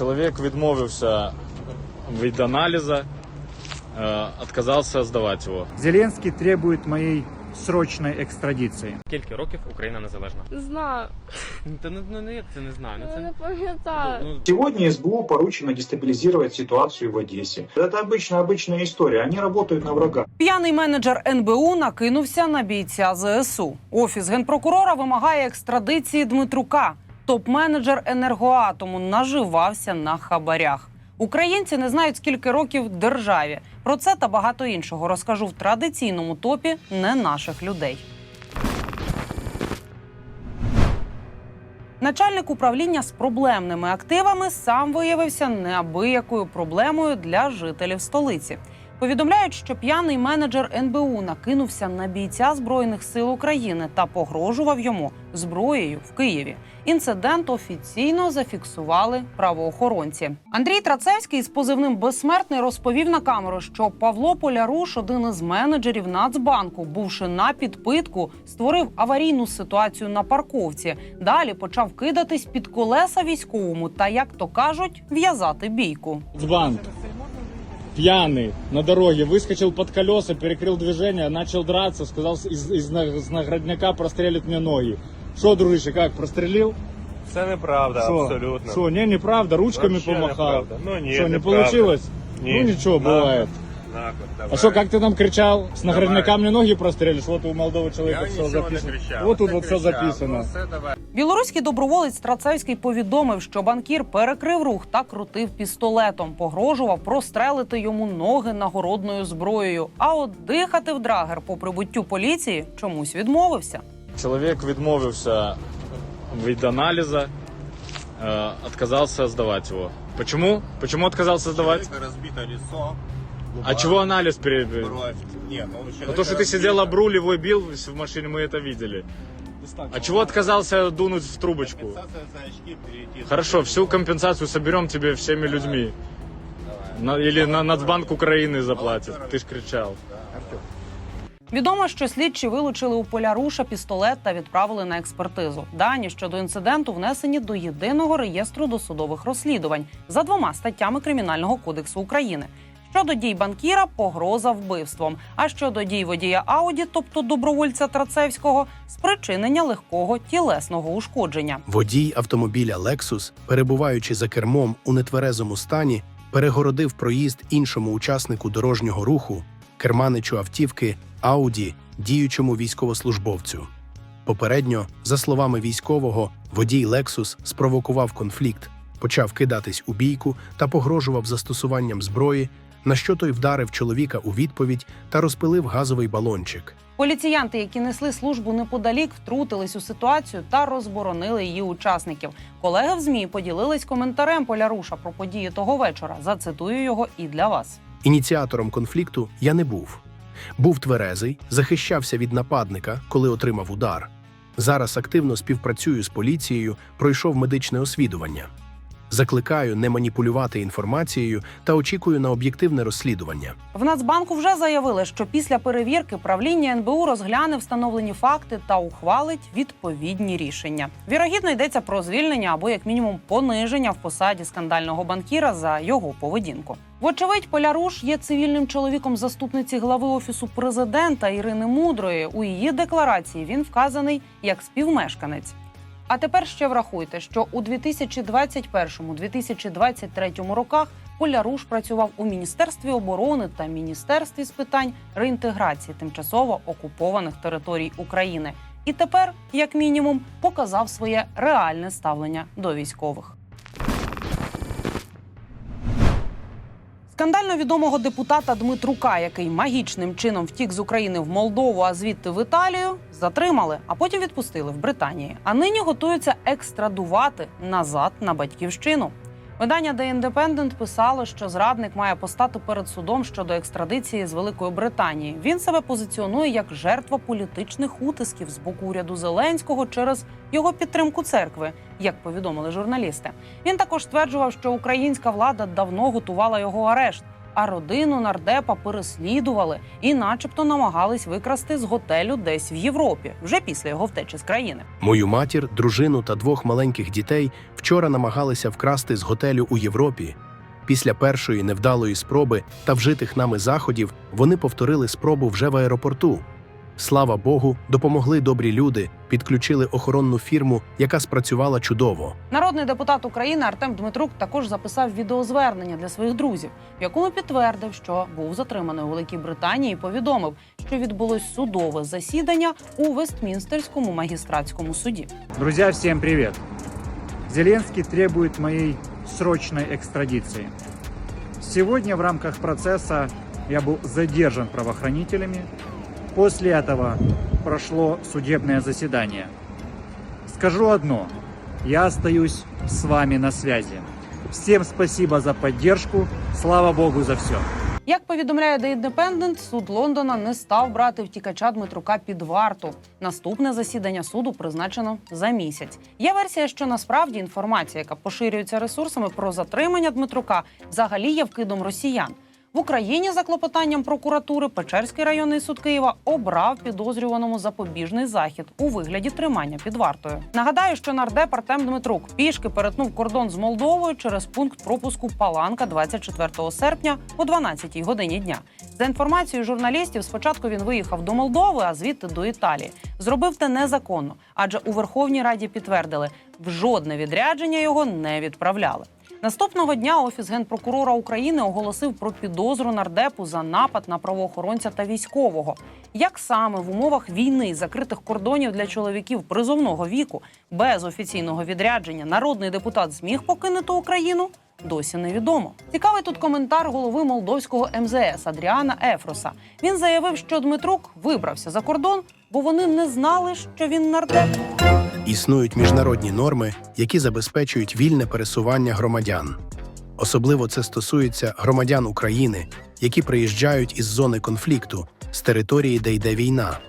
Чоловік відмовився від аналізу, е, відказався здавати його. Зеленский требует моей срочной экстрадиции. Скільки років Україна незалежна? Знаю, Та ну, ну, ну як це не знаю. Ну, я це, не пам'ятаю. ну, Сегодня СБУ поручено дестабилизировать ситуацию в Одессе. Это обычная обычная история. Они работают на врага. П'яний менеджер НБУ накинувся на бійця ЗСУ. Офіс генпрокурора вимагає екстрадиції Дмитрука. Топ-менеджер енергоатому наживався на хабарях. Українці не знають, скільки років державі. Про це та багато іншого розкажу в традиційному топі не наших людей. Начальник управління з проблемними активами сам виявився неабиякою проблемою для жителів столиці. Повідомляють, що п'яний менеджер НБУ накинувся на бійця збройних сил України та погрожував йому зброєю в Києві. Інцидент офіційно зафіксували правоохоронці. Андрій Трацевський з позивним безсмертний розповів на камеру, що Павло Поляруш, один із менеджерів Нацбанку, бувши на підпитку, створив аварійну ситуацію на парковці. Далі почав кидатись під колеса військовому та, як то кажуть, в'язати бійку. Банк пьяный на дороге выскочил под колеса, перекрыл движение, начал драться, сказал из, из, на- из наградняка прострелит мне ноги. Что, дружище, как, прострелил? Це неправда, Шо? абсолютно. Что, не, неправда, ручками Вообще помахал. неправда. Ну ні, Что, не неправда. получилось? Ні. Ну ничего, Нахуй. бывает. Нахуй, давай. А что, как ты нам кричал? С наградника мне ноги прострелишь? Вот у молодого Я человека все нічого не записано. кричав. Вот тут вот все кричав. записано. Ну, все, давай. Білоруський доброволець Трацевський повідомив, що банкір перекрив рух та крутив пістолетом, погрожував прострелити йому ноги нагородною зброєю. А от дихати в драгер по прибуттю поліції чомусь відмовився. Чоловік відмовився від аналізу, е, відказався здавати його. Почему? Почему отказался сдавать? Человека разбито лицо. А губа, чего анализ пере... Бровь. Нет, ну, у Ну, человека то, что ты разбито. сидел об руль, его бил в машине, мы это видели. А чего отказался дунуть в трубочку? Компенсация за очки перейти. Хорошо, всю компенсацию соберем тебе всеми людьми. На- или на Нацбанк Украины заплатит. Ты ж кричал. Відомо, що слідчі вилучили у поляруша пістолет та відправили на експертизу. Дані щодо інциденту внесені до єдиного реєстру досудових розслідувань за двома статтями Кримінального кодексу України. Щодо дій банкіра погроза вбивством. А щодо дій водія Ауді, тобто добровольця Трацевського, спричинення легкого тілесного ушкодження. Водій автомобіля Lexus, перебуваючи за кермом у нетверезому стані, перегородив проїзд іншому учаснику дорожнього руху, керманичу автівки Audi, діючому військовослужбовцю. Попередньо, за словами військового, водій Lexus спровокував конфлікт, почав кидатись у бійку та погрожував застосуванням зброї, на що той вдарив чоловіка у відповідь та розпилив газовий балончик. Поліціянти, які несли службу неподалік, втрутились у ситуацію та розборонили її учасників. Колеги в змі поділились коментарем Поляруша про події того вечора. Зацитую його і для вас. Ініціатором конфлікту я не був. Був тверезий, захищався від нападника, коли отримав удар. Зараз активно співпрацюю з поліцією, пройшов медичне освідування. Закликаю не маніпулювати інформацією та очікую на об'єктивне розслідування. В Нацбанку вже заявили, що після перевірки правління НБУ розгляне встановлені факти та ухвалить відповідні рішення. Вірогідно йдеться про звільнення або як мінімум пониження в посаді скандального банкіра за його поведінку. Вочевидь, Поляруш є цивільним чоловіком заступниці глави офісу президента Ірини Мудрої. У її декларації він вказаний як співмешканець. А тепер ще врахуйте, що у 2021-2023 роках Поляруш працював у Міністерстві оборони та Міністерстві з питань реінтеграції тимчасово окупованих територій України. І тепер, як мінімум, показав своє реальне ставлення до військових. Скандально відомого депутата Дмитрука, який магічним чином втік з України в Молдову, а звідти в Італію, затримали, а потім відпустили в Британії. А нині готуються екстрадувати назад на батьківщину. Видання The Independent писало, що зрадник має постати перед судом щодо екстрадиції з Великої Британії. Він себе позиціонує як жертва політичних утисків з боку уряду Зеленського через його підтримку церкви, як повідомили журналісти. Він також стверджував, що українська влада давно готувала його арешт. А родину нардепа переслідували і, начебто, намагались викрасти з готелю десь в Європі, вже після його втечі з країни. Мою матір, дружину та двох маленьких дітей вчора намагалися вкрасти з готелю у Європі. Після першої невдалої спроби та вжитих нами заходів вони повторили спробу вже в аеропорту. Слава Богу, допомогли добрі люди, підключили охоронну фірму, яка спрацювала чудово. Народний депутат України Артем Дмитрук також записав відеозвернення для своїх друзів, в якому підтвердив, що був затриманий у Великій Британії, і повідомив, що відбулось судове засідання у Вестмінстерському магістратському суді. Друзья, всем привет! Зеленский требует моей срочной экстрадиции. Сегодня в рамках процесса я был задержан правоохранителями. После этого прошло судебное заседание. Скажу одно. Я остаюсь с вами на связи. Всем спасибо за поддержку. Слава Богу за все. Як повідомляє The Independent, суд Лондона не став брати втікача Дмитрука під варту. Наступне засідання суду призначено за місяць. Є версія, що насправді інформація, яка поширюється ресурсами про затримання Дмитрука, взагалі є вкидом росіян. В Україні за клопотанням прокуратури Печерський районний суд Києва обрав підозрюваному запобіжний захід у вигляді тримання під вартою. Нагадаю, що нардеп Артем Дмитрук пішки перетнув кордон з Молдовою через пункт пропуску Паланка 24 серпня о 12 годині дня. За інформацією журналістів, спочатку він виїхав до Молдови, а звідти до Італії. Зробив те незаконно, адже у Верховній Раді підтвердили, в жодне відрядження його не відправляли. Наступного дня офіс генпрокурора України оголосив про підозру нардепу за напад на правоохоронця та військового. Як саме в умовах війни закритих кордонів для чоловіків призовного віку без офіційного відрядження народний депутат зміг покинути Україну? Досі невідомо. Цікавий тут коментар голови молдовського МЗС Адріана Ефроса. Він заявив, що Дмитрук вибрався за кордон, бо вони не знали, що він нардеп. Існують міжнародні норми, які забезпечують вільне пересування громадян. Особливо це стосується громадян України, які приїжджають із зони конфлікту, з території, де йде війна.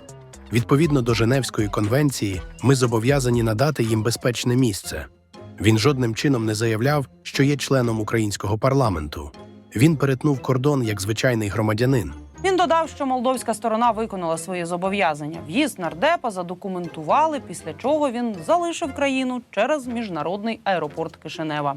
Відповідно до Женевської конвенції, ми зобов'язані надати їм безпечне місце. Він жодним чином не заявляв, що є членом українського парламенту. Він перетнув кордон як звичайний громадянин. Він додав, що молдовська сторона виконала свої зобов'язання. В'їзд нардепа задокументували, після чого він залишив країну через міжнародний аеропорт Кишинева.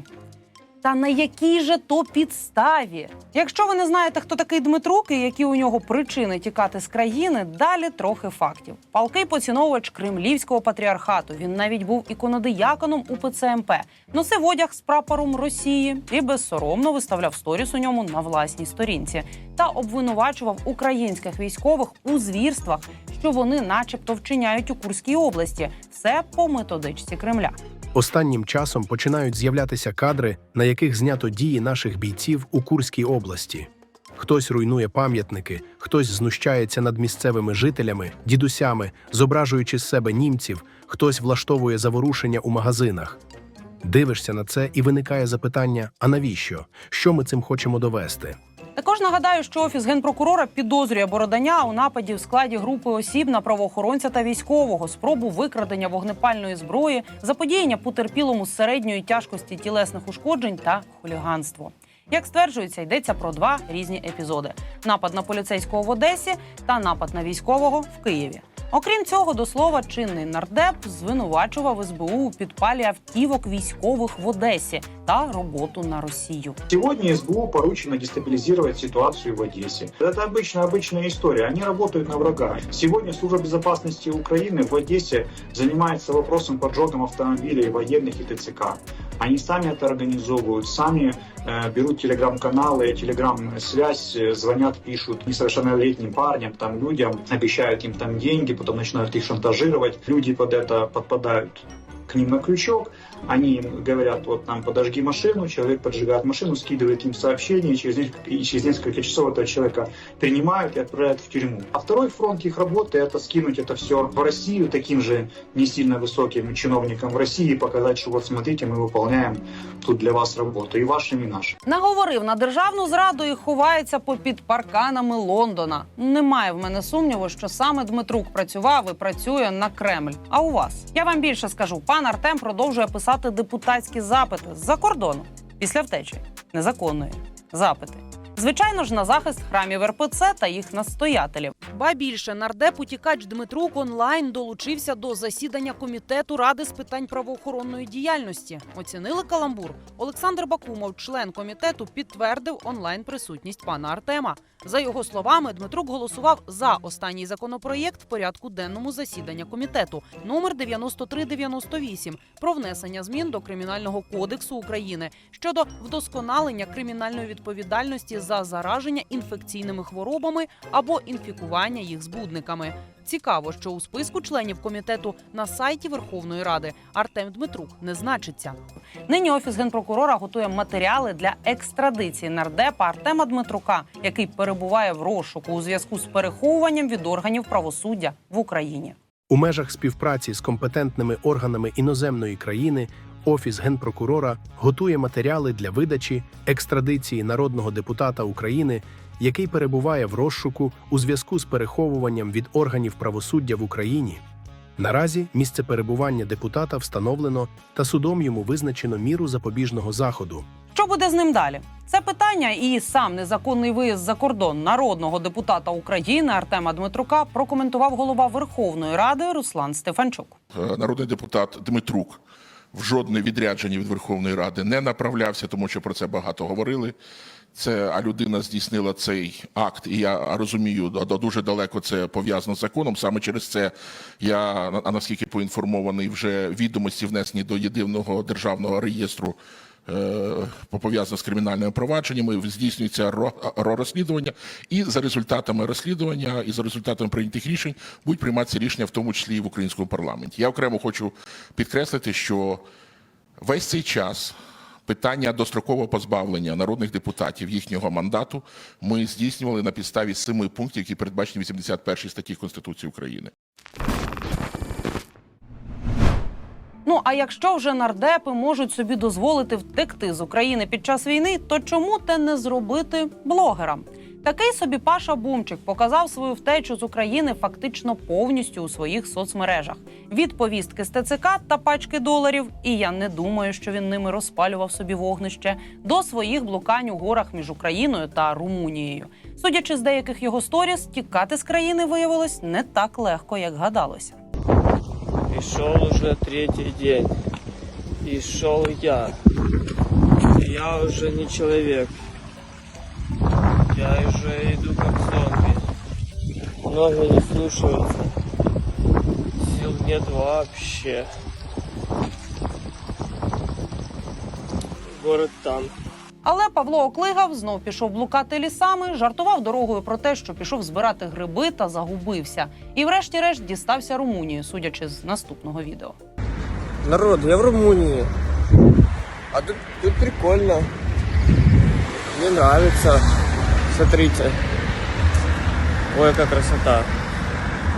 Та на якій же то підставі? Якщо ви не знаєте, хто такий Дмитрук і які у нього причини тікати з країни, далі трохи фактів. Палкий поціновувач кремлівського патріархату. Він навіть був іконодияконом у ПЦМП, носив одяг з прапором Росії і безсоромно виставляв сторіс у ньому на власній сторінці та обвинувачував українських військових у звірствах, що вони, начебто, вчиняють у Курській області. Все по методичці Кремля. Останнім часом починають з'являтися кадри, на яких знято дії наших бійців у Курській області. Хтось руйнує пам'ятники, хтось знущається над місцевими жителями, дідусями, зображуючи з себе німців, хтось влаштовує заворушення у магазинах. Дивишся на це і виникає запитання: а навіщо? Що ми цим хочемо довести? Також нагадаю, що офіс генпрокурора підозрює Бородання у нападі в складі групи осіб на правоохоронця та військового, спробу викрадення вогнепальної зброї, заподіяння потерпілому з середньої тяжкості тілесних ушкоджень та хуліганство. Як стверджується, йдеться про два різні епізоди: напад на поліцейського в Одесі та напад на військового в Києві. Окрім цього, до слова, чинний нардеп звинувачував СБУ у підпалі автівок військових в Одесі та роботу на Росію. Сегодня СБУ поручено дестабилизировать ситуацию в Одессе. Это обычная, обычная история. Они работают на врага. Сегодня Служба безопасности Украины в Одессе занимается вопросом поджогом автомобилей военных и ТЦК. Они сами это организовывают, сами э, берут телеграм-каналы, телеграм-связь, э, звонят, пишут несовершеннолетним парням, там людям, обещают им там деньги, потом начинают их шантажировать. Люди под это подпадают к ним на крючок, они им говорят, вот нам подожги машину, человек поджигает машину, скидывает им сообщение, и через несколько, и через несколько часов этого человека принимают и отправляют в тюрьму. А второй фронт их работы это скинуть это все в Россию таким же не сильно высоким чиновникам в России и показать, что вот смотрите, мы выполняем тут для вас работу, и вашим, и нашим. Наговорив на державну зраду і ховається попід парканами Лондона. Немає в мене сумніву, що саме Дмитрук працював і працює на Кремль. А у вас я вам більше скажу. Пан Артем продовжує писати депутатські запити з-за кордону після втечі незаконної запити. Звичайно ж, на захист храмів РПЦ та їх настоятелів. Ба більше нардеп утікач Дмитрук онлайн долучився до засідання комітету ради з питань правоохоронної діяльності. Оцінили каламбур. Олександр Бакумов, член комітету, підтвердив онлайн присутність пана Артема. За його словами, Дмитрук голосував за останній законопроєкт в порядку денному засідання комітету номер 9398 про внесення змін до кримінального кодексу України щодо вдосконалення кримінальної відповідальності за зараження інфекційними хворобами або інфікування їх збудниками. Цікаво, що у списку членів комітету на сайті Верховної Ради Артем Дмитрук не значиться. Нині офіс генпрокурора готує матеріали для екстрадиції нардепа Артема Дмитрука, який перебуває в розшуку у зв'язку з переховуванням від органів правосуддя в Україні. У межах співпраці з компетентними органами іноземної країни Офіс генпрокурора готує матеріали для видачі екстрадиції народного депутата України, який перебуває в розшуку у зв'язку з переховуванням від органів правосуддя в Україні. Наразі місце перебування депутата встановлено та судом йому визначено міру запобіжного заходу. Що буде з ним далі? Це питання і сам незаконний виїзд за кордон народного депутата України Артема Дмитрука прокоментував голова Верховної Ради Руслан Стефанчук. Е, народний депутат Дмитрук в жодне відрядження від Верховної Ради не направлявся, тому що про це багато говорили. Це а людина здійснила цей акт, і я розумію, дуже далеко це пов'язано з законом. Саме через це я а наскільки поінформований, вже відомості внесені до єдиного державного реєстру. Е, з кримінальними провадженнями, здійснюється ро- ро- розслідування, і за результатами розслідування і за результатами прийнятих рішень будуть прийматися рішення, в тому числі і в українському парламенті. Я окремо хочу підкреслити, що весь цей час питання дострокового позбавлення народних депутатів їхнього мандату ми здійснювали на підставі семи пунктів, які передбачені в 81 статті Конституції України. Ну а якщо вже нардепи можуть собі дозволити втекти з України під час війни, то чому те не зробити блогерам? Такий собі Паша Бумчик показав свою втечу з України фактично повністю у своїх соцмережах. Від повістки з ТЦК та пачки доларів, і я не думаю, що він ними розпалював собі вогнище, до своїх блукань у горах між Україною та Румунією. Судячи з деяких його сторіс, тікати з країни виявилось не так легко, як гадалося. И шел уже третий день. И шел я. Я уже не человек. Я уже иду как зомби. Ноги не слушаются. Сил нет вообще. Город там. Але Павло Оклигав знов пішов блукати лісами, жартував дорогою про те, що пішов збирати гриби та загубився. І врешті-решт дістався Румунії, судячи з наступного відео. Народ, я в Румынии. А тут, тут прикольно. Мне нравится. Смотрите. Ой, какая красота.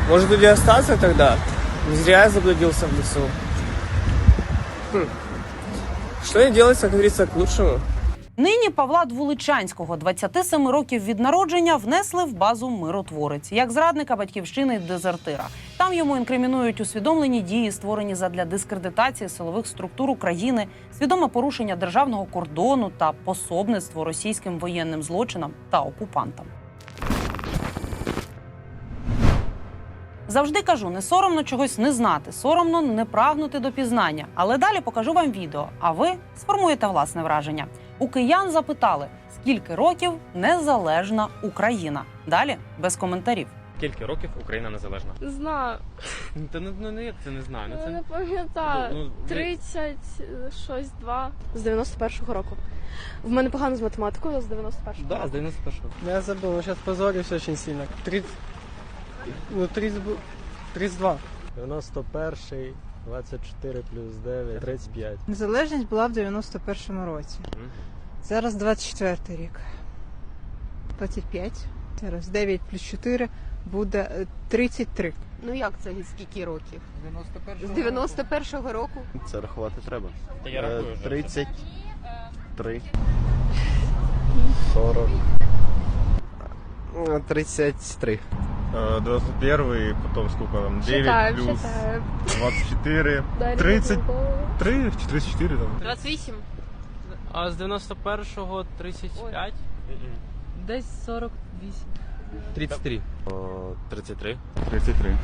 Может быть и остаться тогда? Не зря я заблудился в лесу. Хм. Что не делается, как говорится, к лучшему. Нині Павла Двуличанського, 27 років від народження, внесли в базу миротворець як зрадника батьківщини й дезертира. Там йому інкримінують усвідомлені дії, створені задля дискредитації силових структур України, свідоме порушення державного кордону та пособництво російським воєнним злочинам та окупантам. Завжди кажу, не соромно чогось не знати, соромно не прагнути до пізнання. Але далі покажу вам відео, а ви сформуєте власне враження. У киян запитали, скільки років незалежна Україна. Далі без коментарів. Скільки років Україна незалежна? Знаю, Та ну, ну, ну як це не знаю. Ну, це... не пам'ятаю. Ну, ну, ви- 30, щось, 2. З 91-го року. В мене погано з математикою, з 91-го Да, з року. 91-го. Я забыл, но сейчас позорюсь очень сильно. 30... Ну, 30... 32. 91, 24 плюс 9, 35. Незалежність була в 91-му році. Зараз 24 рік. 25. Зараз 9 плюс 4 буде е, 33. Ну як це скільки років? З 91-го року. Це рахувати треба. Та я рахую вже. 33. 40. 33. 91 потом сколько там? 9 Читаю, плюс читаю. 24. Далі 30. Бабакова. 3, 34 там. 28. А з 91-го 35? десь 48. 33. 33. 33.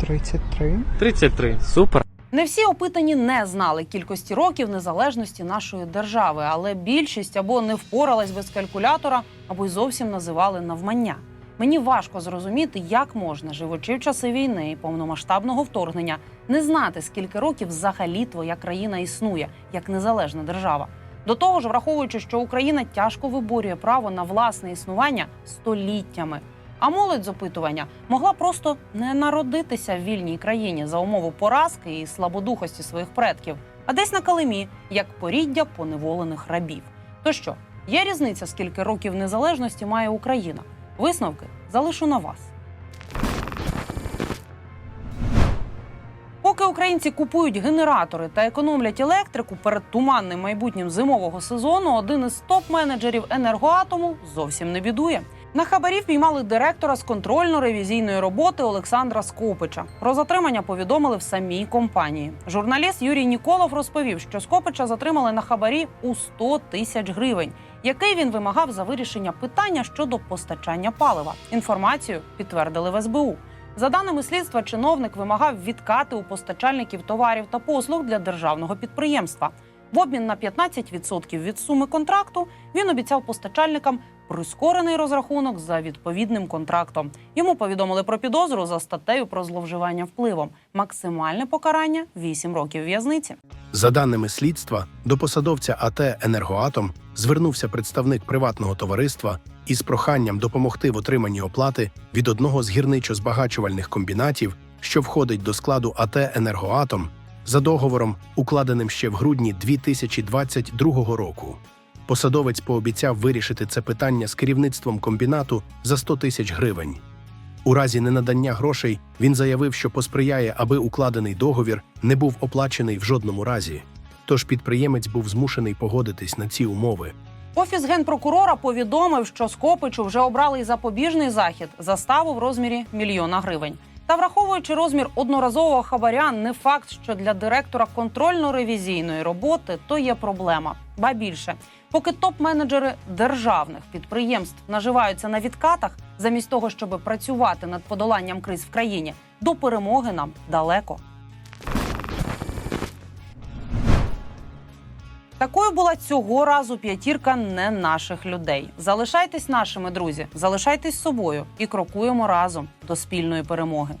33. 33. Супер. Не всі опитані не знали кількості років незалежності нашої держави, але більшість або не впоралась без калькулятора, або й зовсім називали навмання. Мені важко зрозуміти, як можна, живучи в часи війни і повномасштабного вторгнення, не знати, скільки років взагалі твоя країна існує як незалежна держава. До того ж, враховуючи, що Україна тяжко виборює право на власне існування століттями. А молодь з опитування могла просто не народитися в вільній країні за умови поразки і слабодухості своїх предків, а десь на калимі, як поріддя поневолених рабів. То що, є різниця, скільки років незалежності має Україна? Висновки залишу на вас. Поки українці купують генератори та економлять електрику перед туманним майбутнім зимового сезону, один із топ-менеджерів енергоатому зовсім не бідує. На хабарів піймали директора з контрольно-ревізійної роботи Олександра Скопича. Про затримання повідомили в самій компанії. Журналіст Юрій Ніколов розповів, що Скопича затримали на хабарі у 100 тисяч гривень, який він вимагав за вирішення питання щодо постачання палива. Інформацію підтвердили в СБУ. За даними слідства, чиновник вимагав відкати у постачальників товарів та послуг для державного підприємства. В обмін на 15% від суми контракту він обіцяв постачальникам прискорений розрахунок за відповідним контрактом. Йому повідомили про підозру за статтею про зловживання впливом. Максимальне покарання 8 років в'язниці. За даними слідства, до посадовця АТ «Енергоатом» звернувся представник приватного товариства із проханням допомогти в отриманні оплати від одного з гірничо-збагачувальних комбінатів, що входить до складу АТ «Енергоатом» за договором, укладеним ще в грудні 2022 року. Посадовець пообіцяв вирішити це питання з керівництвом комбінату за 100 тисяч гривень. У разі ненадання грошей він заявив, що посприяє, аби укладений договір не був оплачений в жодному разі. Тож підприємець був змушений погодитись на ці умови. Офіс генпрокурора повідомив, що Скопичу вже обрали й запобіжний захід заставу в розмірі мільйона гривень. Та враховуючи розмір одноразового хабаря, не факт, що для директора контрольно-ревізійної роботи то є проблема. Ба більше, поки топ-менеджери державних підприємств наживаються на відкатах, замість того, щоб працювати над подоланням криз в країні, до перемоги нам далеко. Такою була цього разу п'ятірка не наших людей. Залишайтесь нашими друзі, залишайтесь собою і крокуємо разом до спільної перемоги.